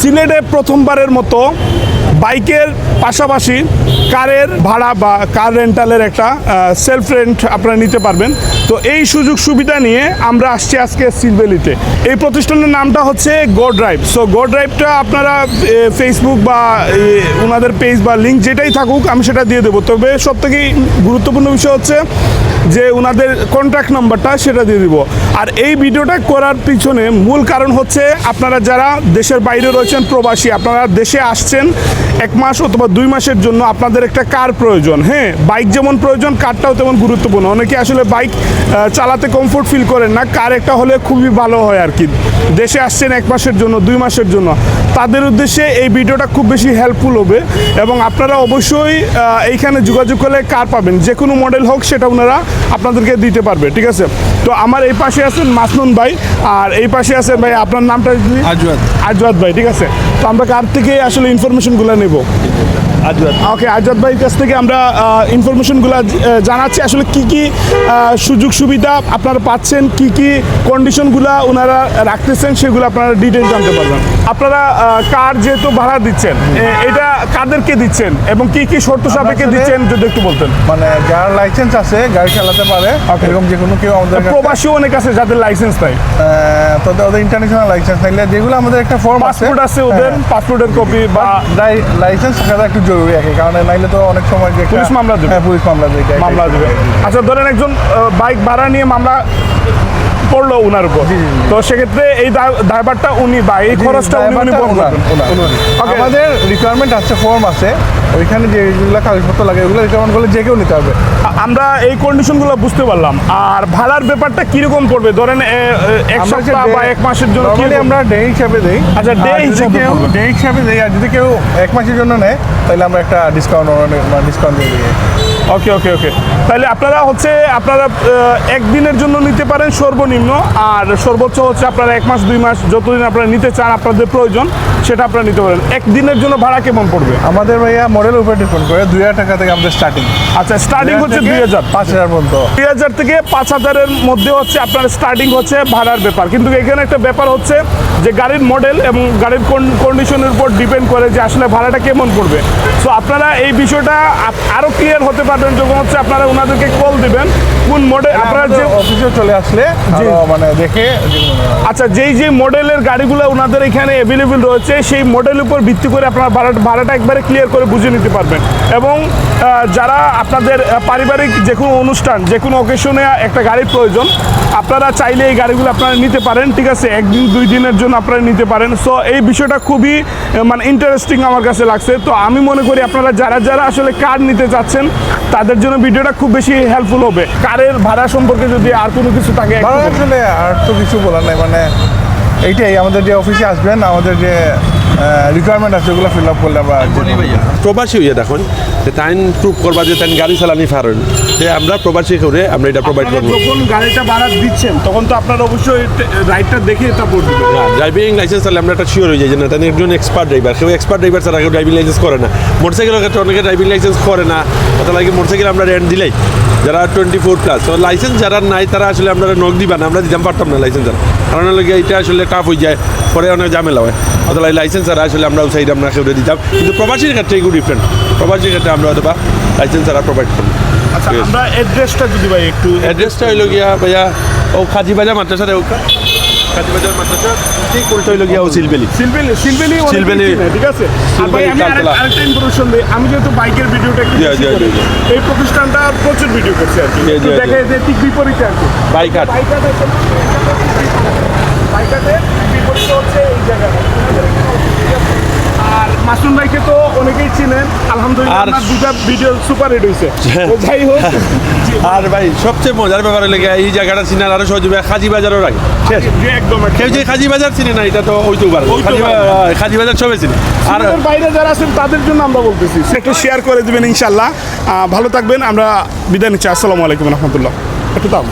সিলেটে প্রথমবারের মতো বাইকের পাশাপাশি কারের ভাড়া বা কার রেন্টালের একটা সেলফ রেন্ট আপনারা নিতে পারবেন। তো এই সুযোগ সুবিধা নিয়ে আমরা আসছি আজকে সিলভেলিতে। এই প্রতিষ্ঠানের নামটা হচ্ছে গো ড্রাইভ সো গো ড্রাইভটা আপনারা ফেসবুক বা ওনাদের পেজ বা লিঙ্ক যেটাই থাকুক, আমি সেটা দিয়ে দেবো। তবে সব থেকে গুরুত্বপূর্ণ বিষয় হচ্ছে যে ওনাদের কন্ট্যাক্ট নাম্বারটা সেটা দিয়ে দিব। আর এই ভিডিওটা করার পিছনে মূল কারণ হচ্ছে আপনারা যারা দেশের বাইরে রয়েছেন, প্রবাসী, আপনারা দেশে আসছেন এক মাস অথবা দুই মাসের জন্য আপনাদের একটা কার প্রয়োজন। হ্যাঁ বাইক যেমন প্রয়োজন কারটাও তেমন গুরুত্বপূর্ণ। অনেকে আসলে বাইক চালাতে কমফোর্ট ফিল করেন না। কার একটা হলে খুবই ভালো হয় আর কি। দেশে আসছেন এক মাসের জন্য দুই মাসের জন্য। তাদের উদ্দেশ্যে এই ভিডিওটা খুব বেশি হেল্পফুল হবে এবং আপনারা অবশ্যই এইখানে যোগাযোগ করলে কার পাবেন? যে কোনো মডেল হোক সেটা ওনারা আপনাদেরকে দিতে পারবে ঠিক আছে? তো আমার এই পাশে আছেন মাসনুন ভাই আর এই পাশে আছেন ভাই আপনার নামটা যদি আজওয়াদ আজওয়াদ ভাই ঠিক আছে? তো আমরা কার থেকে আসলে ইনফরমেশনগুলো নেব? ওকে আজাদ ভাইয়ের কাছ থেকে আমরা ইনফরমেশনগুলো জানাচ্ছি। আসলে কি কি সুযোগ সুবিধা আপনারা পাচ্ছেন কি কি কন্ডিশনগুলো ওনারা রাখতেছেন সেগুলো আপনারা ডিটেল জানতে পারবেন। আপনারা কার যেহেতু ভাড়া দিচ্ছেন এটা কাদেরকে দিচ্ছেন এবং কি কি শর্ত সাপেক্ষে দিচ্ছেন যদি একটু বলতেন। মানে যার লাইসেন্স আছে গাড়ি চালাতে পারে এরকম যে কোনো কেউ আমাদের প্রবাসী অনেক আছে যাদের লাইসেন্স নাই। আহ, তো ওদের ইন্টারন্যাশনাল লাইসেন্স থাকলে যেগুলো আমাদের একটা ফর্ম আছে। পাসপোর্ট আছে ওদের পাসপোর্টের কপি বা লাইসেন্স থাকাটা একটু জরুরি আছে কারণ নাইলে তো অনেক সময় যে পুলিশ মামলা দেবে। হ্যাঁ পুলিশ মামলা দেবে মামলা দেবে। আচ্ছা ধরেন একজন বাইক ভাড়া নিয়ে মামলা পড়ল ওনার উপর। তো সেক্ষেত্রে এই ড্রাইভারটা উনি বা এই খরচটা উনি উনি আমাদের রিকোয়ারমেন্ট আছে ফর্ম আছে ওইখানে যেগুলো কাগজপত্র লাগে ওগুলো রিকোয়ারমেন্ট করলে যে কেউ নিতে হবে আমরা এই কন্ডিশনগুলো বুঝতে পারলাম। আর ভাড়ার ব্যাপারটা কীরকম পড়বে? ধরেন এক সপ্তাহ বা এক মাসের জন্য আমরা ডে হিসাবে দেই। আচ্ছা, ডে হিসাবে কেউ ডে হিসাবে দেই আর যদি কেউ এক মাসের জন্য নেয় তাহলে আমরা একটা ডিসকাউন্ট ডিসকাউন্ট দিয়ে দিই। ওকে ওকে ওকে তাহলে আপনারা হচ্ছে আপনারা একদিনের জন্য নিতে পারেন সর্বনিম্ন আর সর্বোচ্চ হচ্ছে আপনারা এক মাস দুই মাস যতদিন আপনারা নিতে চান আপনাদের প্রয়োজন সেটা আপনারা নিতে পারেন। একদিনের জন্য ভাড়া কেমন পড়বে? আমাদের ভাইয়া মডেলের উপর ডিপেন্ড করে দুই হাজার টাকা থেকে আমাদের স্টার্টিং আচ্ছা স্টার্টিং হচ্ছে দুই হাজার। পাঁচ হাজার পর্যন্ত। দুই হাজার থেকে পাঁচ হাজারের মধ্যে হচ্ছে আপনার স্টার্টিং হচ্ছে ভাড়ার ব্যাপার। কিন্তু এখানে একটা ব্যাপার হচ্ছে যে গাড়ির মডেল এবং গাড়ির কন্ডিশনের উপর ডিপেন্ড করে যে আসলে ভাড়াটা কেমন পড়বে। সো আপনারা এই বিষয়টা আরও ক্লিয়ার হতে পারবেন। যখন হচ্ছে আপনারা ওনাদেরকে কল দিবেন কোন মডেল আপনারা যে অফিসে চলে আসলে মানে দেখে। আচ্ছা যেই যে মডেলের গাড়িগুলো ওনাদের এখানে অ্যাভেলেবেল রয়েছে সেই মডেলের উপর ভিত্তি করে আপনারা ভাড়া ভাড়াটা একবারে ক্লিয়ার করে বুঝে নিতে পারবেন। এবং যারা আপনাদের পারিবারিক যে কোনো অনুষ্ঠান যে কোনো অকেশনে একটা গাড়ির প্রয়োজন আপনারা চাইলে এই গাড়িগুলো আপনারা নিতে পারেন ঠিক আছে? একদিন দুই দিনের জন্য আপনারা নিতে পারেন। সো এই বিষয়টা খুবই মানে ইন্টারেস্টিং আমার কাছে লাগছে। তো আমি মনে করি আপনারা যারা যারা আসলে কার নিতে চাচ্ছেন তাদের জন্য ভিডিওটা খুব বেশি হেল্পফুল হবে কারের ভাড়া সম্পর্কে যদি আর কোনো কিছু থাকে। আসলে আর তো কিছু বলার নাই মানে এইটাই আমাদের যে অফিসে আসবেন আমাদের যে রিকোয়ারমেন্ট আছে ওগুলো ফিল আপ করলে আমরা প্রবাসী হইয়া দেখুন যে তাইন প্রুভ করবা যে তাইন গাড়ি চালানি পারেন যে আমরা প্রবাসী করে আমরা এটা প্রোভাইড করব। যখন গাড়িটা ভাড়া দিচ্ছেন তখন তো আপনারা অবশ্যই রাইডটা দেখে এটা পড়বে ড্রাইভিং লাইসেন্স তাহলে আমরা একটা শিওর হয়ে যাই যে না তাই একজন এক্সপার্ট ড্রাইভার কেউ এক্সপার্ট ড্রাইভার ছাড়া কেউ ড্রাইভিং লাইসেন্স করে না। মোটরসাইকেলের ক্ষেত্রে অনেকে ড্রাইভিং লাইসেন্স করে না। অত লাগে মোটরসাইকেল আমরা রেন্ট দিলেই। যারা টোয়েন্টি ফোর প্লাস তো লাইসেন্স যারা নাই তারা আসলে আমরা নখ দিবা না আমরা দিতাম পারতাম না লাইসেন্স যারা কারণ লাগে এটা আসলে টাফ হয়ে যায় পরে অনেক ঝামেলা হয়। অত লাইসেন্স ছাড়া আসলে আমরা সাইড আমরা কেউ দিতাম। কিন্তু প্রবাসীর ক্ষেত্রে এগুলো ডিফারেন্ট প্রবাসীর ক্ষেত্রে আমরা হয়তো বা লাইসেন্স ছাড়া প্রোভাইড করি আচ্ছা আমরা অ্যাড্রেসটা যদি ভাই একটু অ্যাড্রেসটা হইল গিয়া ভাইয়া ও খাজি বাজার মাদ্রাসা দেউকা আমি যেহেতু বাইকের ভিডিওটা। এই প্রতিষ্ঠানটা প্রচুর ভিডিও করছে আর কি। জি, একটু জি, জি। দেখে যে ঠিক বিপরীতে আর কি। বাইক হাট বাইকাতে বাইকাতে বিপরীতে হচ্ছে এই জায়গাটা আর মাসুম ভাইকে তো অনেকেই চিনেন। আলহামদুলিল্লাহ আর- দুটা ভিডিও সুপার হিট হয়েছে যাই হোক। আর ভাই সবচেয়ে মজার ব্যাপার হলে এই জায়গাটা চিনার আরও সহজ হবে খাজি বাজারও রাখে। শেষ একদম কেউ যে খাজি বাজার চিনে না এটা তো ওইতেও পারে খাজি বাজার সবে চিনে। আর বাইরে যারা আছেন তাদের জন্য আমরা বলতেছি একটু শেয়ার করে দিবেন ইনশাল্লাহ। ভালো থাকবেন আমরা বিদায় নিচ্ছি। আসসালামু আলাইকুম রহমতুল্লাহ। একটু দাও